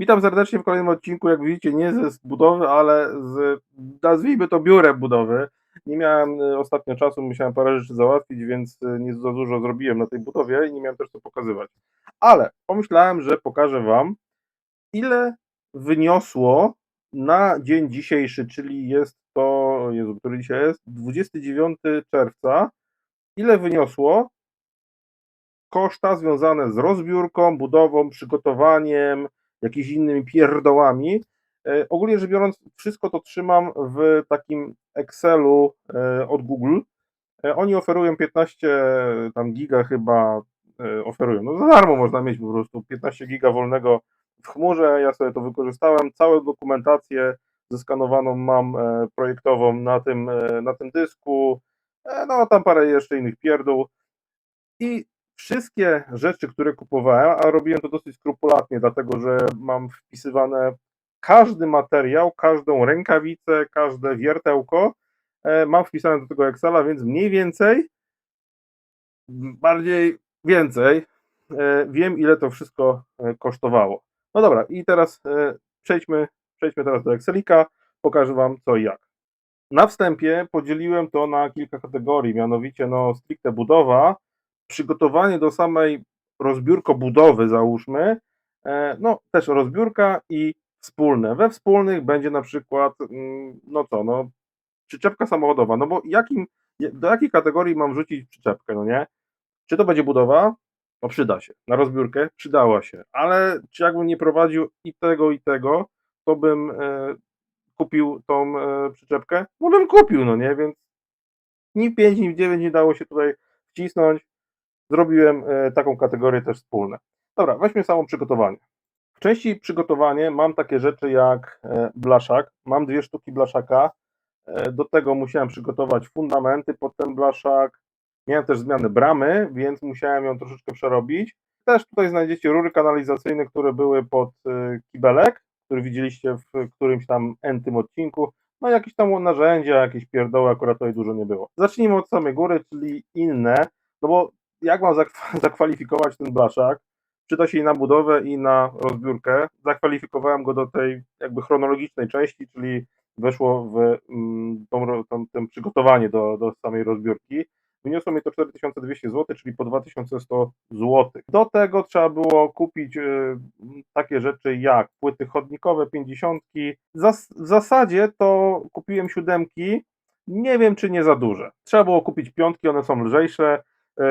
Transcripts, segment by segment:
Witam serdecznie w kolejnym odcinku. Jak widzicie, nie ze budowy, ale z, nazwijmy to biurem budowy. Nie miałem y, ostatnio czasu, musiałem parę rzeczy załatwić, więc y, nie za dużo zrobiłem na tej budowie i nie miałem też co pokazywać. Ale pomyślałem, że pokażę Wam, ile wyniosło na dzień dzisiejszy, czyli jest to, Jezu, który dzisiaj jest, 29 czerwca, ile wyniosło koszta związane z rozbiórką, budową, przygotowaniem, jakimiś innymi pierdołami. E, Ogólnie rzecz biorąc, wszystko to trzymam w takim Excelu e, od Google. E, Oni oferują 15 tam giga chyba oferują. No za darmo można mieć po prostu 15 giga wolnego w chmurze. Ja sobie to wykorzystałem. Całą dokumentację zeskanowaną mam projektową na tym, na tym dysku. No tam parę jeszcze innych pierdół. I wszystkie rzeczy, które kupowałem, a robiłem to dosyć skrupulatnie, dlatego że mam wpisywane każdy materiał, każdą rękawicę, każde wiertełko, e, mam wpisane do tego Excela, więc mniej więcej, bardziej więcej, e, wiem ile to wszystko e, kosztowało. No dobra, i teraz przejdźmy, przejdźmy teraz do Excelika, pokażę Wam co i jak. Na wstępie podzieliłem to na kilka kategorii, mianowicie no stricte budowa, przygotowanie do samej rozbiórko budowy załóżmy, e, no też rozbiórka i wspólne. We wspólnych będzie na przykład, mm, no co, no przyczepka samochodowa, no bo jakim, do jakiej kategorii mam wrzucić przyczepkę, no nie? Czy to będzie budowa? No przyda się. Na rozbiórkę przydała się, ale czy jakbym nie prowadził i tego i tego, to bym e, kupił tą e, przyczepkę? No bym kupił, no nie, więc ni w 5, ni w 9 nie dało się tutaj wcisnąć. Zrobiłem e, taką kategorię też wspólne. Dobra, weźmy samo przygotowanie. W części przygotowanie mam takie rzeczy jak e, blaszak. Mam dwie sztuki blaszaka. E, Do tego musiałem przygotować fundamenty pod ten blaszak. Miałem też zmianę bramy, więc musiałem ją troszeczkę przerobić. Też tutaj znajdziecie rury kanalizacyjne, które były pod kibelek, który widzieliście w którymś tam entym odcinku. No jakieś tam narzędzia, jakieś pierdoły, akurat tutaj dużo nie było. Zacznijmy od samej góry, czyli inne, no bo jak mam zakw- zakwalifikować ten blaszak? Przyda się i na budowę, i na rozbiórkę. Zakwalifikowałem go do tej jakby chronologicznej części, czyli weszło w mm, tą, tą, tą przygotowanie do, do samej rozbiórki. Wyniosło mi to 4200 zł, czyli po 2100 zł. Do tego trzeba było kupić y, takie rzeczy jak płyty chodnikowe 50. Zas- w zasadzie to kupiłem siódemki, nie wiem czy nie za duże. Trzeba było kupić piątki, one są lżejsze,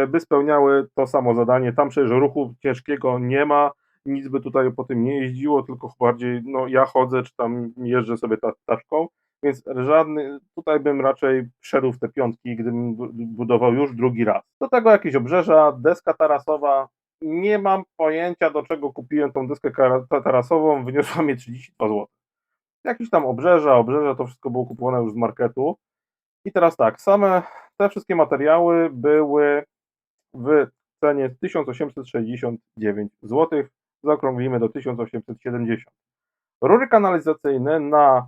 by spełniały to samo zadanie. Tam przecież ruchu ciężkiego nie ma, nic by tutaj po tym nie jeździło, tylko bardziej no, ja chodzę, czy tam jeżdżę sobie ta, taczką, więc żadny, tutaj bym raczej szedł w te piątki, gdybym bu- budował już drugi raz. Do tego jakieś obrzeża, deska tarasowa, nie mam pojęcia do czego kupiłem tą deskę tarasową, wyniosła mnie 32 zł. Jakieś tam obrzeża, obrzeża, to wszystko było kupowane już z marketu. I teraz tak, same te wszystkie materiały były w cenie 1869 zł. Zaokrąglimy do 1870. Rury kanalizacyjne na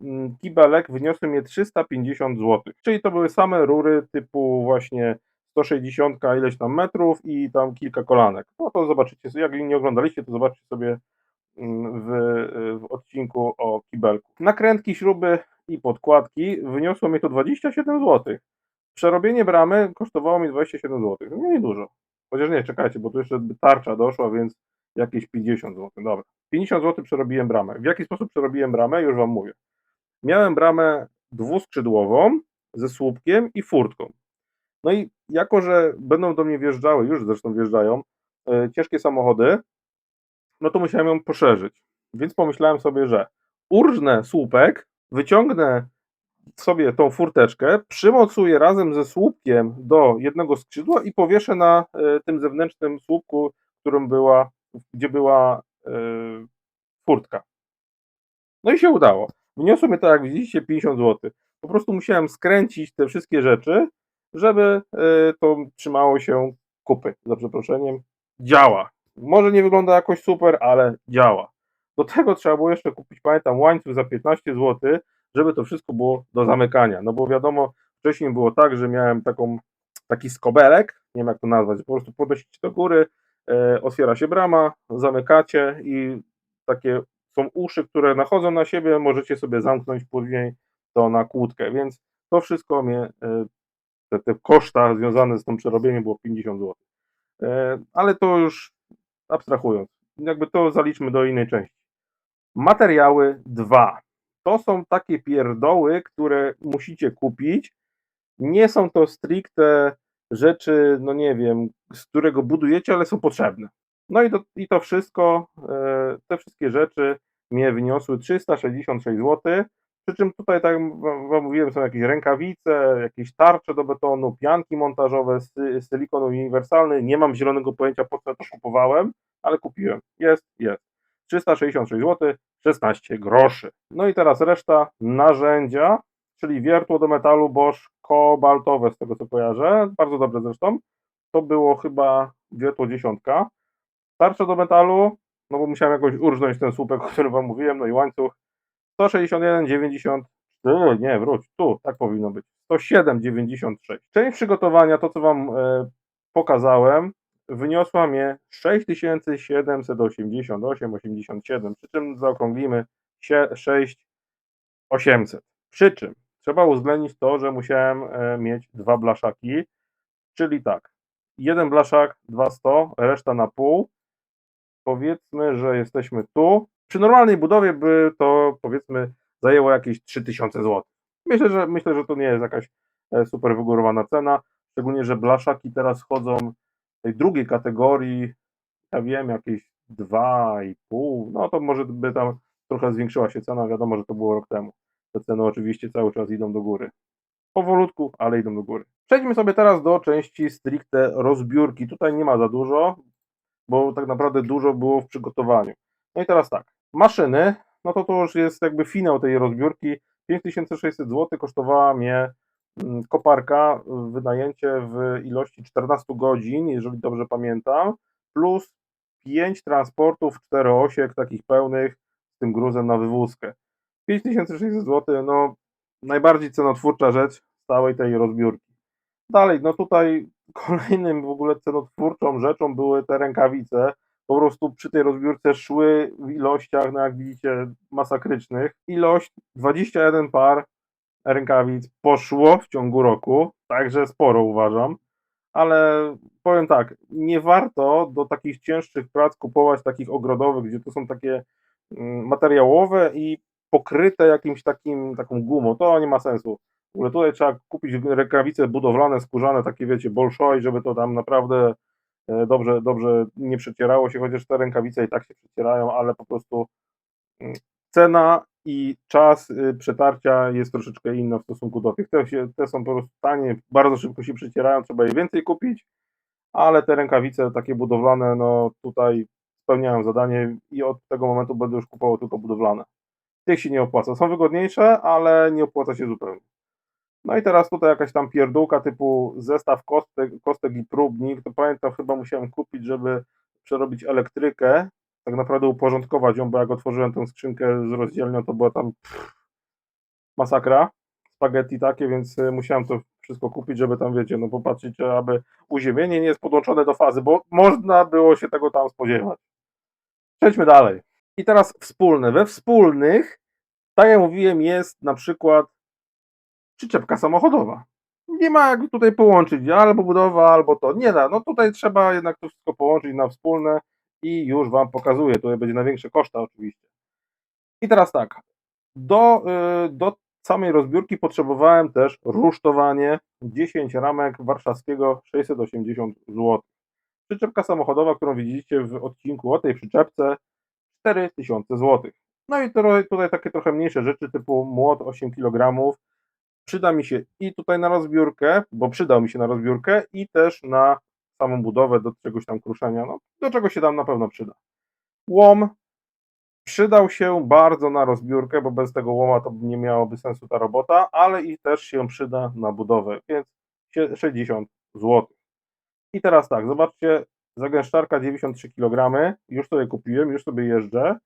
mm, kibelek wyniosły mnie 350 zł. Czyli to były same rury typu właśnie 160 ileś tam metrów i tam kilka kolanek. No to zobaczycie, jak nie oglądaliście, to zobaczcie sobie mm, w, w odcinku o kibelku. Nakrętki, śruby i podkładki wyniosło mi to 27 zł. Przerobienie bramy kosztowało mi 27 zł. No nie dużo. Chociaż nie, czekajcie, bo tu jeszcze tarcza doszła, więc jakieś 50 zł. Dobra. 50 zł przerobiłem bramę. W jaki sposób przerobiłem bramę? Już Wam mówię. Miałem bramę dwuskrzydłową ze słupkiem i furtką. No i jako, że będą do mnie wjeżdżały, już zresztą wjeżdżają, e, ciężkie samochody, no to musiałem ją poszerzyć. Więc pomyślałem sobie, że urżnę słupek, wyciągnę sobie tą furteczkę, przymocuję razem ze słupkiem do jednego skrzydła i powieszę na e, tym zewnętrznym słupku, którym była, gdzie była e, furtka. No i się udało. Wyniosło mnie to, jak widzicie, 50 zł. Po prostu musiałem skręcić te wszystkie rzeczy, żeby e, to trzymało się kupy, za przeproszeniem. Działa. Może nie wygląda jakoś super, ale działa. Do tego trzeba było jeszcze kupić, pamiętam, łańcuch za 15 zł, żeby to wszystko było do zamykania. No bo wiadomo, wcześniej było tak, że miałem taką, taki skobelek, nie wiem jak to nazwać, po prostu podnosicie do góry, e, otwiera się brama, zamykacie i takie są uszy, które nachodzą na siebie, możecie sobie zamknąć później to na kłódkę, więc to wszystko mnie, e, te, te koszta związane z tym przerobieniem było 50 zł. E, Ale to już abstrahując, jakby to zaliczmy do innej części. Materiały 2. To są takie pierdoły, które musicie kupić. Nie są to stricte rzeczy, no nie wiem, z którego budujecie, ale są potrzebne. No i to, i to wszystko, e, te wszystkie rzeczy mnie wyniosły 366 zł. Przy czym tutaj, tak wam mówiłem, są jakieś rękawice, jakieś tarcze do betonu, pianki montażowe, sy- silikon uniwersalny. Nie mam zielonego pojęcia, po co to kupowałem, ale kupiłem. Jest, jest. 366 zł, 16 groszy. No i teraz reszta narzędzia, czyli wiertło do metalu Bosch kobaltowe, z tego co kojarzę, bardzo dobre zresztą. To było chyba wiertło dziesiątka. Tarcze do metalu, no bo musiałem jakoś urżnąć ten słupek, o którym wam mówiłem, no i łańcuch. 161,90. Tu, nie, wróć, tu, tak powinno być. 107,96. Część przygotowania, to co wam e, pokazałem, wyniosła mnie 6788,87, przy czym zaokrąglimy się 6800. Przy czym trzeba uwzględnić to, że musiałem e, mieć dwa blaszaki, czyli tak, jeden blaszak 200, reszta na pół. Powiedzmy, że jesteśmy tu. Przy normalnej budowie by to powiedzmy zajęło jakieś 3000 zł. Myślę, że myślę, że to nie jest jakaś e, super wygórowana cena, szczególnie, że blaszaki teraz chodzą tej drugiej kategorii, ja wiem, jakieś 2,5, no to może by tam trochę zwiększyła się cena, wiadomo, że to było rok temu. Te ceny oczywiście cały czas idą do góry. Powolutku, ale idą do góry. Przejdźmy sobie teraz do części stricte rozbiórki. Tutaj nie ma za dużo, bo tak naprawdę dużo było w przygotowaniu. No i teraz tak, maszyny, no to to już jest jakby finał tej rozbiórki. 5600 zł kosztowała mnie koparka, y, wynajęcie w ilości 14 godzin, jeżeli dobrze pamiętam, plus 5 transportów 4 osiek takich pełnych z tym gruzem na wywózkę. 5600 zł, no najbardziej cenotwórcza rzecz całej tej rozbiórki. Dalej, no tutaj kolejnym w ogóle cenotwórczą rzeczą były te rękawice. Po prostu przy tej rozbiórce szły w ilościach, no jak widzicie, masakrycznych. Ilość 21 par rękawic poszło w ciągu roku, także sporo uważam. Ale powiem tak, nie warto do takich cięższych prac kupować takich ogrodowych, gdzie to są takie mm, materiałowe i pokryte jakimś takim, taką gumą. To nie ma sensu. W ogóle tutaj trzeba kupić rękawice budowlane, skórzane, takie wiecie, bolszoi, żeby to tam naprawdę e, dobrze, dobrze nie przecierało się, chociaż te rękawice i tak się przecierają, ale po prostu mm, cena i czas y, przetarcia jest troszeczkę inna w stosunku do tych. Te, się, te są po prostu tanie, bardzo szybko się przecierają, trzeba je więcej kupić, ale te rękawice takie budowlane, no tutaj spełniają zadanie i od tego momentu będę już kupował tylko budowlane. Tych się nie opłaca. Są wygodniejsze, ale nie opłaca się zupełnie. No i teraz tutaj jakaś tam pierdółka typu zestaw kostek, kostek i próbnik, to pamiętam chyba musiałem kupić, żeby przerobić elektrykę, tak naprawdę uporządkować ją, bo jak otworzyłem tę skrzynkę z rozdzielnią, to była tam pff, masakra, spaghetti takie, więc y, musiałem to wszystko kupić, żeby tam, wiecie, no popatrzeć, aby uziemienie nie jest podłączone do fazy, bo można było się tego tam spodziewać. Przejdźmy dalej. I teraz wspólne. We wspólnych, tak jak mówiłem, jest na przykład przyczepka samochodowa. Nie ma jak tutaj połączyć albo budowa, albo to. Nie da. No tutaj trzeba jednak to wszystko połączyć na wspólne i już Wam pokazuję. Tutaj będzie największe koszta oczywiście. I teraz tak. Do, y, do samej rozbiórki potrzebowałem też rusztowanie 10 ramek warszawskiego 680 zł. Przyczepka samochodowa, którą widzicie w odcinku o tej przyczepce 4000 zł. No i to, tutaj takie trochę mniejsze rzeczy typu młot 8 kg przyda mi się i tutaj na rozbiórkę, bo przydał mi się na rozbiórkę i też na samą budowę do czegoś tam kruszenia, no do czego się tam na pewno przyda. Łom przydał się bardzo na rozbiórkę, bo bez tego łoma to nie miałoby sensu ta robota, ale i też się przyda na budowę, więc sie- 60 zł. I teraz tak, zobaczcie, zagęszczarka 93 kg, już sobie kupiłem, już sobie jeżdżę.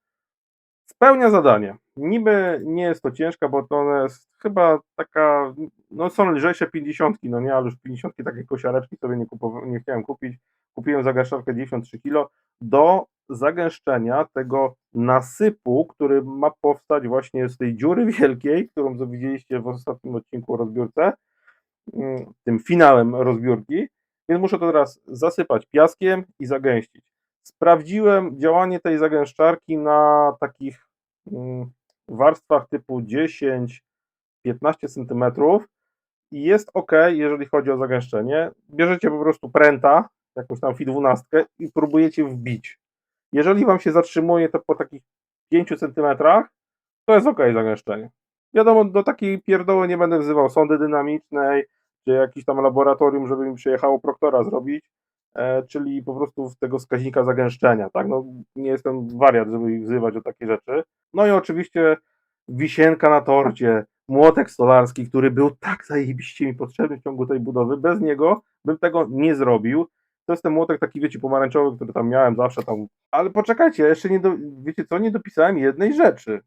Spełnia zadanie. Niby nie jest to ciężka, bo to jest chyba taka, no są lżejsze 50, no nie, ale już 50 takie kosiareczki sobie nie, kupowa- nie chciałem kupić. kupiłem zagęszczarkę 93 kg do zagęszczenia tego nasypu, który ma powstać właśnie z tej dziury wielkiej, którą widzieliście w ostatnim odcinku rozbiórce, mm, tym finałem rozbiórki, więc muszę to teraz zasypać piaskiem i zagęścić. Sprawdziłem działanie tej zagęszczarki na takich mm, warstwach typu 10-15 cm i jest ok, jeżeli chodzi o zagęszczenie. Bierzecie po prostu pręta, jakąś tam fi 12 i próbujecie wbić. Jeżeli Wam się zatrzymuje to po takich 5 cm, to jest ok zagęszczenie. Wiadomo, do takiej pierdoły nie będę wzywał sondy dynamicznej, czy jakiś tam laboratorium, żeby mi przyjechało proktora zrobić, czyli po prostu z tego wskaźnika zagęszczenia, tak? No, nie jestem wariat, żeby ich wzywać o takie rzeczy. No i oczywiście wisienka na torcie, młotek stolarski, który był tak zajebiście mi potrzebny w ciągu tej budowy. Bez niego bym tego nie zrobił. To jest ten młotek taki, wiecie, pomarańczowy, który tam miałem zawsze tam. Ale poczekajcie, jeszcze nie do... wiecie co, nie dopisałem jednej rzeczy.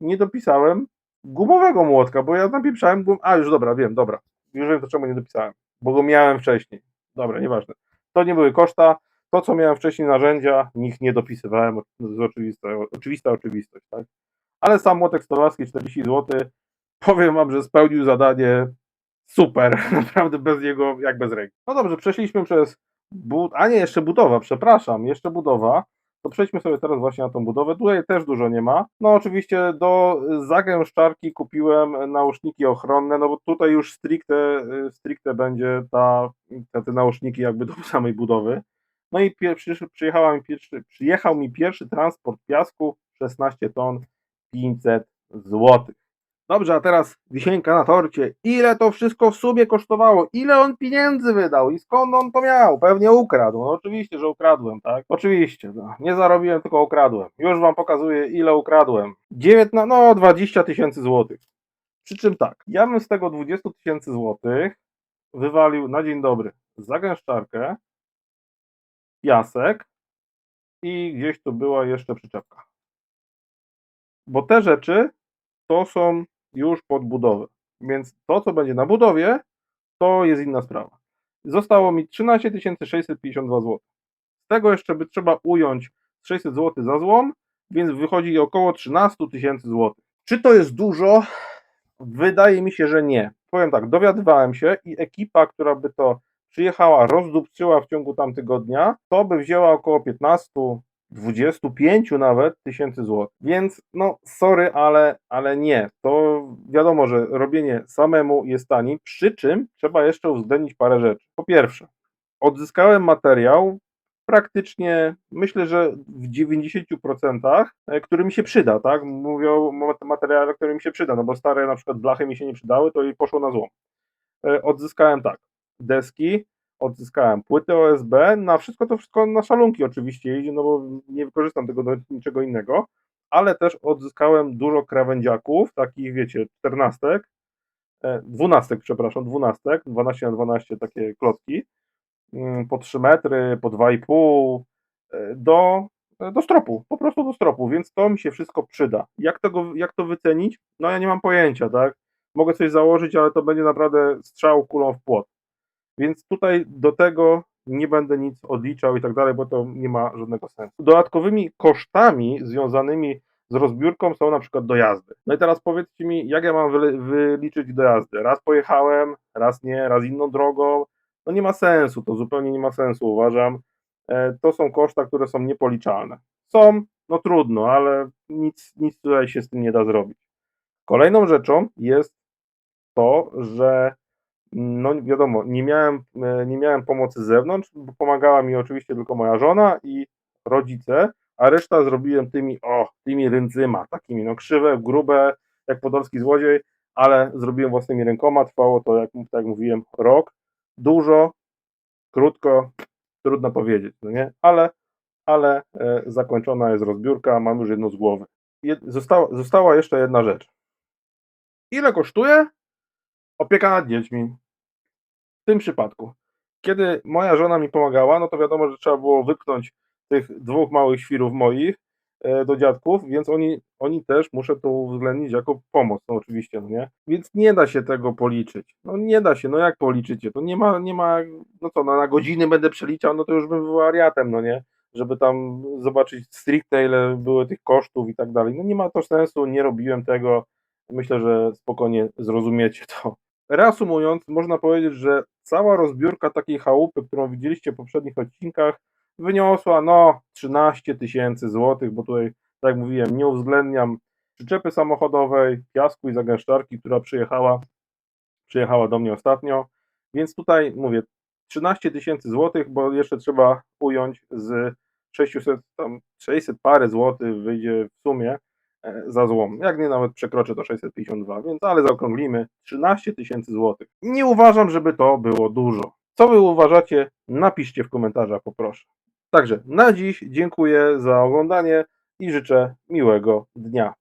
Nie dopisałem gumowego młotka, bo ja napieprzałem gum... A, już dobra, wiem, dobra. Już wiem, do czemu nie dopisałem. Bo go miałem wcześniej. Dobra, nieważne. To nie były koszta. To, co miałem wcześniej narzędzia, nich nie dopisywałem. Jest oczywista, oczywista oczywistość, tak? Ale sam młotek stolarski 40 zł. Powiem wam, że spełnił zadanie super. Naprawdę bez niego jak bez ręki. No dobrze, przeszliśmy przez bud... A nie, jeszcze budowa, przepraszam, jeszcze budowa. To przejdźmy sobie teraz właśnie na tą budowę. Tutaj też dużo nie ma. No oczywiście do zagęszczarki kupiłem nauszniki ochronne, no bo tutaj już stricte, stricte będzie ta, te, nauszniki jakby do samej budowy. No i mi pierwszy, przyjechał mi pierwszy transport piasku 16 ton 500 zł. Dobrze, a teraz wisienka na torcie. Ile to wszystko w sumie kosztowało? Ile on pieniędzy wydał? I skąd on to miał? Pewnie ukradł. No oczywiście, że ukradłem, tak? Oczywiście. No. Nie zarobiłem, tylko ukradłem. Już wam pokazuję, ile ukradłem. 19, no 20 tysięcy złotych. Przy czym tak, ja bym z tego 20 tysięcy złotych wywalił na dzień dobry zagęszczarkę, piasek i gdzieś tu była jeszcze przyczepka. Bo te rzeczy to są już pod budowę. Więc to, co będzie na budowie, to jest inna sprawa. Zostało mi 13 652 zł. Z tego jeszcze by trzeba ująć 600 zł za złom, więc wychodzi około 13 tysięcy złotych. Czy to jest dużo? Wydaje mi się, że nie. Powiem tak, dowiadywałem się i ekipa, która by to przyjechała, rozdupcyła w ciągu tam tygodnia, to by wzięła około 15, 25 nawet tysięcy złotych. Więc no sorry, ale, ale nie. To wiadomo, że robienie samemu jest taniej, przy czym trzeba jeszcze uwzględnić parę rzeczy. Po pierwsze, odzyskałem materiał praktycznie, myślę, że w 90%, e, który mi się przyda, tak? Mówię o materiale, który mi się przyda, no bo stare na przykład blachy mi się nie przydały, to i poszło na złom. E, Odzyskałem tak, deski, odzyskałem płyty OSB, na wszystko to wszystko na szalunki oczywiście jeździ, no bo nie wykorzystam tego do niczego innego, ale też odzyskałem dużo krawędziaków, takich wiecie, czternastek, e, dwunastek, przepraszam, dwunastek, 12 na 12 takie klocki, mm, po 3 metry, po 2,5 e, do, do stropu, po prostu do stropu, więc to mi się wszystko przyda. Jak, tego, jak to wycenić? No ja nie mam pojęcia, tak? Mogę coś założyć, ale to będzie naprawdę strzał kulą w płot. Więc tutaj do tego nie będę nic odliczał i tak dalej, bo to nie ma żadnego sensu. Dodatkowymi kosztami związanymi z rozbiórką są na przykład dojazdy. No i teraz powiedzcie mi, jak ja mam wyli- wyliczyć dojazdy? Raz pojechałem, raz nie, raz inną drogą. No nie ma sensu, to zupełnie nie ma sensu, uważam. E, To są koszta, które są niepoliczalne. Są, no trudno, ale nic, nic tutaj się z tym nie da zrobić. Kolejną rzeczą jest to, że no wiadomo, nie miałem, e, nie miałem pomocy z zewnątrz, bo pomagała mi oczywiście tylko moja żona i rodzice, a reszta zrobiłem tymi, o, tymi ręcyma, takimi, no krzywe, grube, jak podolski złodziej, ale zrobiłem własnymi rękoma, trwało to, jak, tak jak mówiłem, rok, dużo, krótko, trudno powiedzieć, no nie, ale, ale e, zakończona jest rozbiórka, mam już jedno z głowy. Jed, została, została jeszcze jedna rzecz. Ile kosztuje opieka nad dziećmi. Tym przypadku, kiedy moja żona mi pomagała, no to wiadomo, że trzeba było wypchnąć tych dwóch małych świrów moich e, do dziadków, więc oni, oni też muszę to uwzględnić jako pomoc, no oczywiście, no nie? Więc nie da się tego policzyć. No nie da się, no jak policzycie? To nie ma, nie ma, no co, no na godziny będę przeliczał, no to już bym był wariatem, no nie? Żeby tam zobaczyć stricte ile było tych kosztów i tak dalej. No nie ma to sensu, nie robiłem tego. Myślę, że spokojnie zrozumiecie to. Reasumując, można powiedzieć, że cała rozbiórka takiej chałupy, którą widzieliście w poprzednich odcinkach, wyniosła no 13 tysięcy złotych, bo tutaj, tak jak mówiłem, nie uwzględniam przyczepy samochodowej, piasku i zagęszczarki, która przyjechała, przyjechała do mnie ostatnio, więc tutaj mówię 13 tysięcy złotych, bo jeszcze trzeba ująć z 600, tam 600 parę złotych wyjdzie w sumie za złom. Jak nie nawet przekroczy to 652, więc ale zaokrąglimy 13 tysięcy złotych. Nie uważam, żeby to było dużo. Co wy uważacie? Napiszcie w komentarzach, poproszę. Także na dziś dziękuję za oglądanie i życzę miłego dnia.